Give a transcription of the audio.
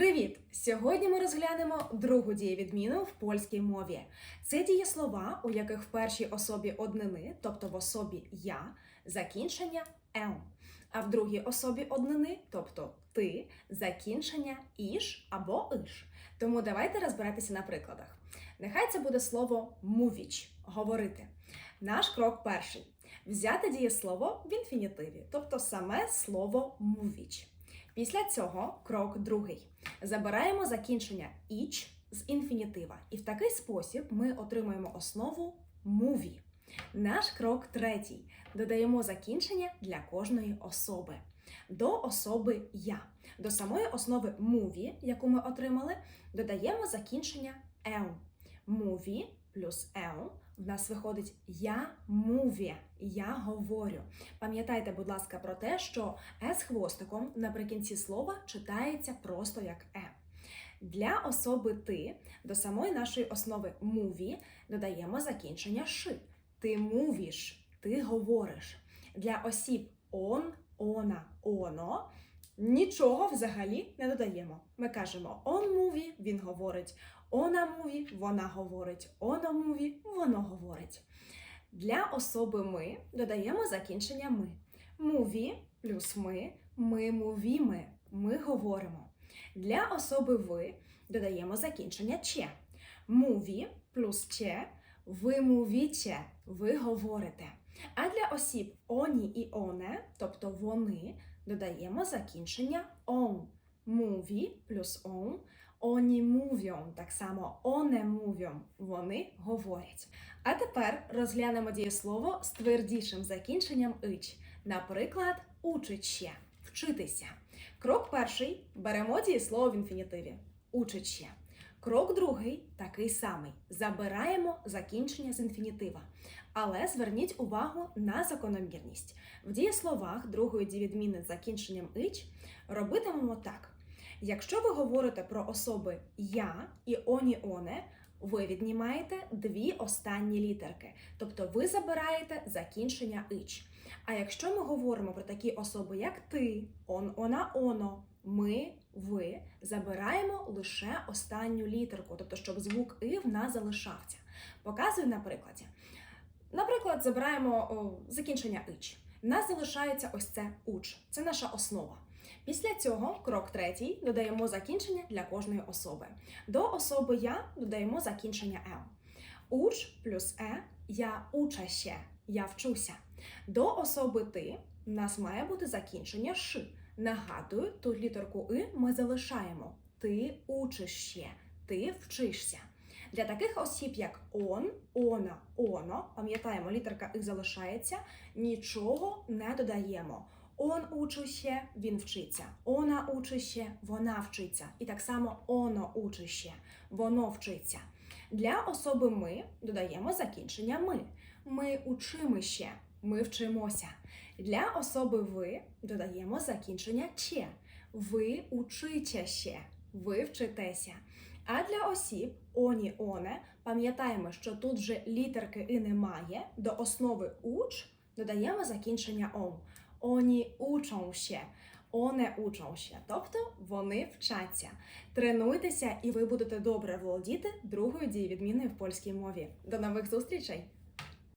Привіт! Сьогодні ми розглянемо другу дієвідміну в польській мові. Це дієслова, у яких в першій особі однини, тобто в особі я, закінчення ел, а в другій особі однини, тобто ти, закінчення іш або иш. Тому давайте розбиратися на прикладах. Нехай це буде слово мувіч говорити. Наш крок перший взяти дієслово в інфінітиві, тобто саме слово мувіч. Після цього крок другий. Забираємо закінчення іч з інфінітива, і в такий спосіб ми отримуємо основу муві. Наш крок третій. Додаємо закінчення для кожної особи. До особи я. До самої основи муві, яку ми отримали, додаємо закінчення ел. Муві плюс ел в нас виходить я муві, я говорю. Пам'ятайте, будь ласка, про те, що е з хвостиком наприкінці слова читається просто як е. Для особи ти до самої нашої основи муві додаємо закінчення ши. Ти мувіш, ти говориш. Для осіб он, она, оно нічого взагалі не додаємо. Ми кажемо он муві, він говорить, она муві, вона говорить, оно муві, воно говорить. Для особи ми додаємо закінчення ми. Муві плюс ми, ми мувіми, ми говоримо. Для особи ви додаємо закінчення че. Муві плюс че, ви мувіче, ви говорите. А для осіб оні і оне, тобто вони, додаємо закінчення он. Муві плюс он, оні мувьон, так само оне мувьон, вони говорять. А тепер розглянемо дієслово з твердішим закінченням ич. Наприклад, учить ще, вчитися. Крок перший беремо дієслово в інфінітиві. Учить ще. Крок другий такий самий. Забираємо закінчення з інфінітива. Але зверніть увагу на закономірність. В дієсловах другої дієвідміни з закінченням ич робитимемо так. Якщо ви говорите про особи я і оні оне, ви віднімаєте дві останні літерки, тобто ви забираєте закінчення ич. А якщо ми говоримо про такі особи, як ти, он, она, оно, ми, ви, забираємо лише останню літерку, тобто щоб звук и в нас залишався. Показую на прикладі. Наприклад, забираємо о, закінчення ич. В нас залишається ось це уч. Це наша основа. Після цього, крок третій, додаємо закінчення для кожної особи. До особи я додаємо закінчення е. Уч плюс е я уча ще, я вчуся. До особи ти в нас має бути закінчення ш. Нагадую, тут літерку и ми залишаємо. Ти учиш ще, ти вчишся. Для таких осіб, як он, она, оно, пам'ятаємо, літерка и залишається, нічого не додаємо. Он учить ще, він вчиться. Она учить ще, вона вчиться. І так само оно учить ще, воно вчиться. Для особи ми додаємо закінчення ми. Ми учимо ще, ми вчимося. Для особи ви додаємо закінчення че. Ви учите ще, ви вчитеся. А для осіб оні оне пам'ятаємо, що тут вже літерки і немає. До основи уч додаємо закінчення ом. Оні uczą się. оне. Тобто вони вчаться. Тренуйтеся, і ви будете добре володіти другою дієвідміною в польській мові. До нових зустрічей!